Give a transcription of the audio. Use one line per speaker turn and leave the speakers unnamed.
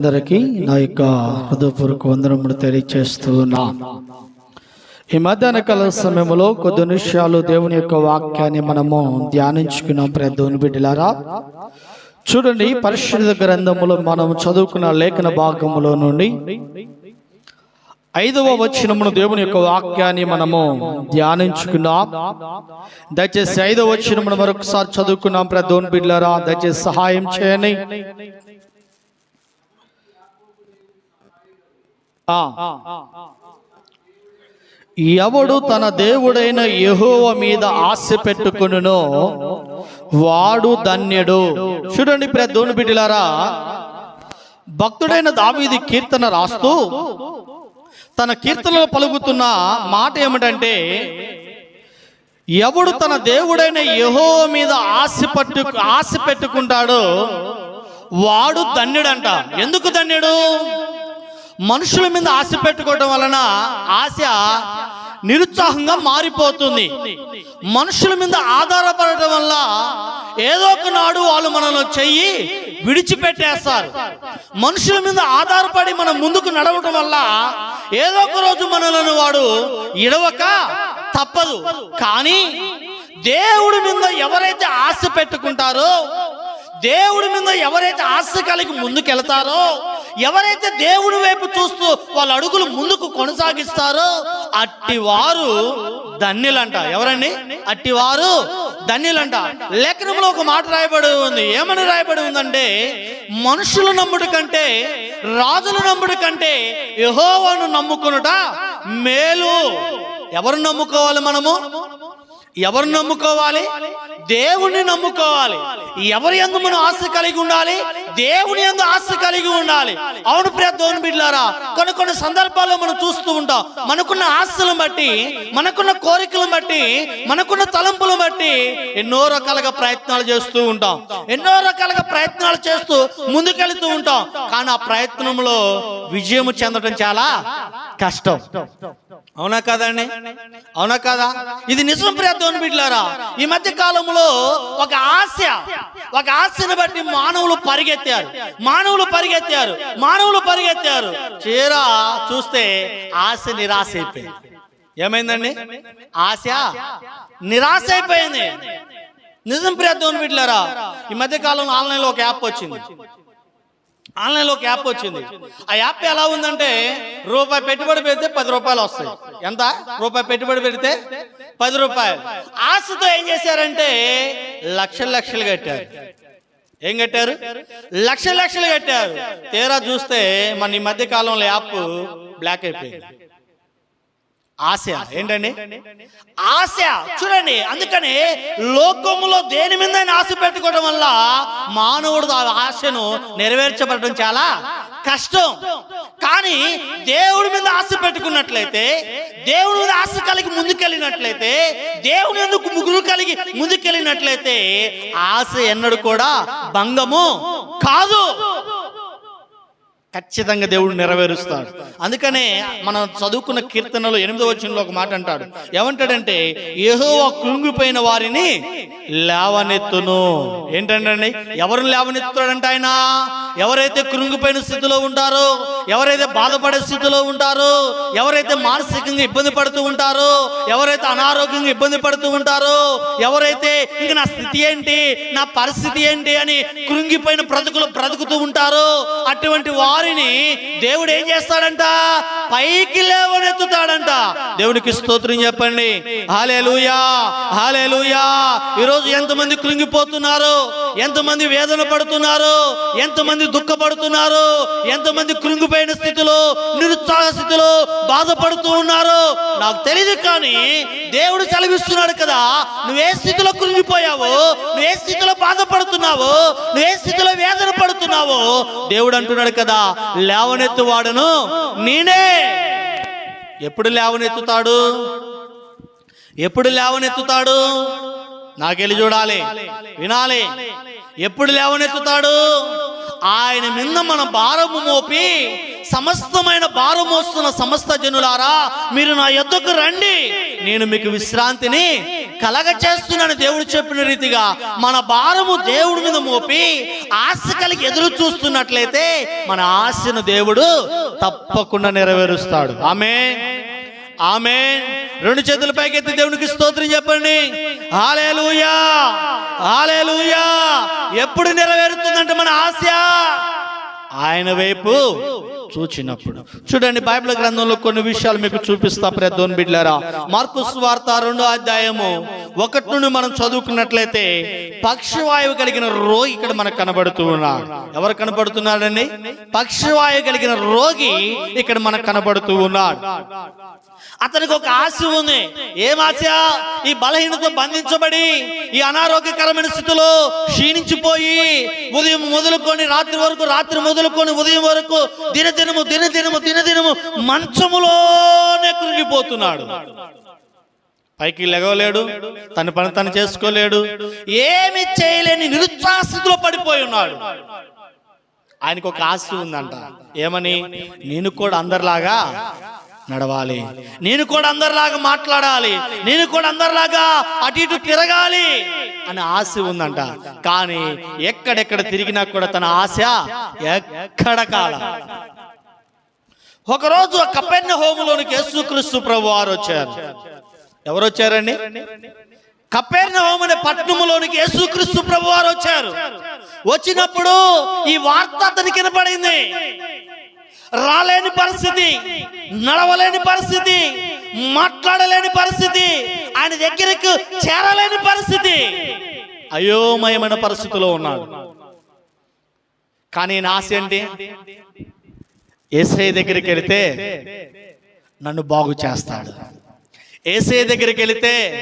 అందరికీ నా యొక్క హృదయపూర్వక వందనములు తెలియచేస్తున్నా ఈ మధ్యాహ్న కాల సమయంలో కొద్ది నిమిషాలు దేవుని యొక్క వాక్యాన్ని మనము ధ్యానించుకున్నాం ప్రియ దేవుని బిడ్డలారా. చూడండి పరిశుద్ధ గ్రంథములో మనం చదువుకున్న లేఖన భాగములో నుండి ఐదవ వచనమును దేవుని యొక్క వాక్యాన్ని మనము ధ్యానించుకున్నాం. దయచేసి ఐదవ వచనమును మరొకసారి చదువుకున్నాం ప్రియ దేవుని బిడ్డలారా. దయచేసి సహాయం చేయండి. ఎవడు తన దేవుడైన యహోవ మీద ఆశ పెట్టుకునునో వాడు ధన్యుడు. చూడండి ప్రియ బిడ్డలారా భక్తుడైన దావీది కీర్తన రాస్తూ తన కీర్తనలో పలుకుతున్న మాట ఏమిటంటే ఎవడు తన దేవుడైన యహో మీద ఆశ పట్టు ఆశ పెట్టుకుంటాడో వాడు ధన్యుడంట. ఎందుకు ధన్యుడు? మనుషుల మీద ఆశ పెట్టుకోవడం వలన ఆశ నిరుత్సాహంగా మారిపోతుంది. మనుషుల మీద ఆధారపడటం వల్ల ఏదో ఒక నాడు వాళ్ళు మనల్ని చెయ్యి విడిచిపెట్టేస్తారు. మనుషుల మీద ఆధారపడి మనం ముందుకు నడవటం వల్ల ఏదో ఒక రోజు మనలను వాడు ఇడవక తప్పదు. కానీ దేవుడి మీద ఎవరైతే ఆశ పెట్టుకుంటారో దేవుడి మీద ఎవరైతే ఆశ కలిగి ముందుకెళ్తారో ఎవరైతే దేవుడి వైపు చూస్తూ వాళ్ళ అడుగులు ముందుకు కొనసాగిస్తారో అట్టివారు ధన్యులంట. ఎవరండి? అట్టివారు ధన్యులంట. లేఖనంలో ఒక మాట రాయబడి ఉంది. ఏమని రాయబడి ఉందంటే మనుషులు నమ్ముడు కంటే రాజుల నమ్ముడు కంటే యెహోవాను నమ్ముకునుట మేలు. ఎవరు నమ్ముకోవాలి మనము? ఎవరు నమ్ముకోవాలి? దేవుణ్ణి నమ్ముకోవాలి. ఎవరి ఎందు మనం ఆశ కలిగి ఉండాలి? దేవుని ఎందు ఆశ కలిగి ఉండాలి. అవును ప్రియ దేవుని బిడ్డారా కొన్ని కొన్ని సందర్భాల్లో మనం చూస్తూ ఉంటాం. మనకున్న ఆశలను బట్టి మనకున్న కోరికలను బట్టి మనకున్న తలంపులను బట్టి ఎన్నో రకాలుగా ప్రయత్నాలు చేస్తూ ఉంటాం. ఎన్నో రకాలుగా ప్రయత్నాలు చేస్తూ ముందుకెళ్తూ ఉంటాం. కానీ ఆ ప్రయత్నంలో విజయం చెందడం చాలా కష్టం. అవునా కాదండి అవునా కాదా? ఇది నిజం ప్రియత్వం బిడ్లారా ఈ మధ్య కాలంలో ఒక ఆశ ఒక ఆశను బట్టి మానవులు పరిగెత్తారు మానవులు పరిగెత్తారు మానవులు పరిగెత్తారు. చీరా చూస్తే ఆశ నిరాశ అయిపోయింది. ఏమైందండి? ఆశ నిరాశ అయిపోయింది. నిజం ప్రియత్వం బిడ్లారా ఈ మధ్య కాలంలో ఆన్లైన్లో ఒక యాప్ వచ్చింది. ఆన్లైన్లో ఒక యాప్ వచ్చింది. ఆ యాప్ ఎలా ఉందంటే రూపాయి పెట్టుబడి పెడితే పది రూపాయలు వస్తాయి. ఎంత? రూపాయి పెట్టుబడి పెడితే పది రూపాయలు. ఆశతో ఏం చేశారంటే లక్షలు లక్షలు కట్టారు. ఏం కట్టారు? లక్షలు లక్షలు కట్టారు. తీరా చూస్తే మన ఈ మధ్య కాలంలో యాప్ బ్లాక్ అయిపోయింది. ఆశ. ఏంటండి? ఆశ. చూడండి అందుకని లోకములో దేని మీద ఆశ పెట్టుకోవడం వల్ల మానవుడు ఆ ఆశను నెరవేర్చబడటం చాలా కష్టం. కానీ దేవుడి మీద ఆశ పెట్టుకున్నట్లయితే దేవుడి మీద ఆశ కలిగి ముందుకెళ్ళినట్లయితే దేవుని ఎందుకు ముగ్గురు కలిగి ముందుకెళ్ళినట్లయితే ఆశ ఎన్నడూ కూడా భంగము కాదు. ఖచ్చితంగా దేవుడు నెరవేరుస్తాడు. అందుకనే మనం చదువుకున్న కీర్తనలో ఎనిమిదో వచనంలో ఒక మాట అంటాడు. ఏమంటాడంటే ఏహో కృంగిపోయిన వారిని లేవనెత్తును. ఏంటంటే ఎవరు లేవనెత్తుతాడంట ఆయన? ఎవరైతే కృంగిపోయిన స్థితిలో ఉంటారో ఎవరైతే బాధపడే స్థితిలో ఉంటారో ఎవరైతే మానసికంగా ఇబ్బంది పడుతూ ఉంటారో ఎవరైతే అనారోగ్యంగా ఇబ్బంది పడుతూ ఉంటారో ఎవరైతే ఇంక నా స్థితి ఏంటి నా పరిస్థితి ఏంటి అని కృంగిపోయిన బ్రతుకులు బ్రతుకుతూ ఉంటారో అటువంటి వారిని దేవుడు ఏం చేస్తాడంట? పైకి లేవనెత్తుతాడంట. దేవునికి స్తోత్రం చెప్పండి. హాలేలుయా హాలేలుయా ఈరోజు ఎంతమంది కృంగిపోతున్నారు? ఎంతమంది వేదన పడుతున్నారు? ఎంతమంది దుఃఖపడుతున్నారు? ఎంతమంది కృంగిపోయిన స్థితిలో నిరుత్సాహ స్థితిలో బాధపడుతూ ఉన్నారు? నాకు తెలియదు కానీ దేవుడు సెలవిస్తున్నాడు కదా నువ్వే స్థితిలో కృంగిపోయావు నువ్వే స్థితిలో బాధపడుతున్నావు నువ్వే స్థితిలో వేదన పడుతున్నావు దేవుడు అంటున్నాడు కదా లేవనెత్తు వాడును నేనే. ఎప్పుడు లేవనెత్తుతాడు? ఎప్పుడు లేవనెత్తుతాడు? నాకెళ్ళి చూడాలి. వినాలి. ఎప్పుడు లేవనెత్తుతాడు? ఆయన మీద మన భారము మోపి సమస్తమైన భారం మోస్తున్న సమస్త జనులారా మీరు నా యొద్దకు రండి. నేను మీకు విశ్రాంతిని కలగ చేస్తున్నాను దేవుడు చెప్పిన రీతిగా మన భారము దేవుడి మీద మోపి ఆశ కలిగి ఎదురు చూస్తున్నట్లయితే మన ఆశను దేవుడు తప్పకుండా నెరవేరుస్తాడు. ఆమె ఆమె రెండు చేతుల పైకెత్తి దేవునికి స్తోత్రం చెప్పండి. హాలేలుయా హాలేలుయా ఎప్పుడు నెరవేరుతుందంటే మన ఆశ. ఆయన వైపు చూచినప్పుడు. చూడండి బైబిల్ గ్రంథంలో కొన్ని విషయాలు మీకు చూపిస్తా ప్రద్దోన్ బిడ్లారా. మార్కు వార్త రెండో అధ్యాయము ఒకటి నుండి మనం చదువుకున్నట్లయితే పక్షవాయువు కలిగిన రోగి ఇక్కడ మనకు కనబడుతూ ఉన్నాడు. ఎవరు కనబడుతున్నాడండి? పక్షవాయువు కలిగిన రోగి ఇక్కడ మనకు కనబడుతూ ఉన్నాడు. అతనికి ఒక ఆశ ఉంది. ఏం ఆశ? ఈ బలహీనత బంధించబడి ఈ అనారోగ్యకరమైన స్థితిలో క్షీణించిపోయి ఉదయం మొదలుకొని రాత్రి వరకు రాత్రి మొదలుకొని ఉదయం వరకు దినదినము దినదినము దినదినము మంచములోనే కృంగిపోతున్నాడు. పైకి లెగవలేడు తన పని తను చేసుకోలేడు ఏమి చేయలేని నిరుత్సాహస్థితిలో పడిపోయి ఉన్నాడు. ఆయనకు ఒక ఆశ ఉందంట. ఏమని? నేను కూడా అందరిలాగా నడవాలి. నేను కూడా అందరిలాగా మాట్లాడాలి. నేను కూడా అందరిలాగా అటు ఇటు తిరగాలి అనే ఆశ ఉందంట. కానీ ఎక్కడెక్కడ తిరిగినా కూడా తన ఆశ ఎక్కడ కాల. ఒకరోజు కపెన్న హోములోనికి యేసుక్రీస్తు ప్రభు వారు వచ్చారు. ఎవరు వచ్చారండి? కపెర్ణ హోమని పట్టణంలోనికి యేసుక్రీస్తు ప్రభు వారు వచ్చారు. వచ్చినప్పుడు ఈ వార్త అతనికి వినపడింది. రాలేని పరిస్థితి నడవలేని పరిస్థితి మాట్లాడలేని పరిస్థితి ఆయన దగ్గరకు చేరలేని పరిస్థితి. అయోమయమైన పరిస్థితిలో ఉన్నాడు. కానీ నా ఆశ ఏంటి? ఏసఐ దగ్గరికి వెళితే నన్ను బాగు చేస్తాడు. ఏసఐ దగ్గరికి వెళితే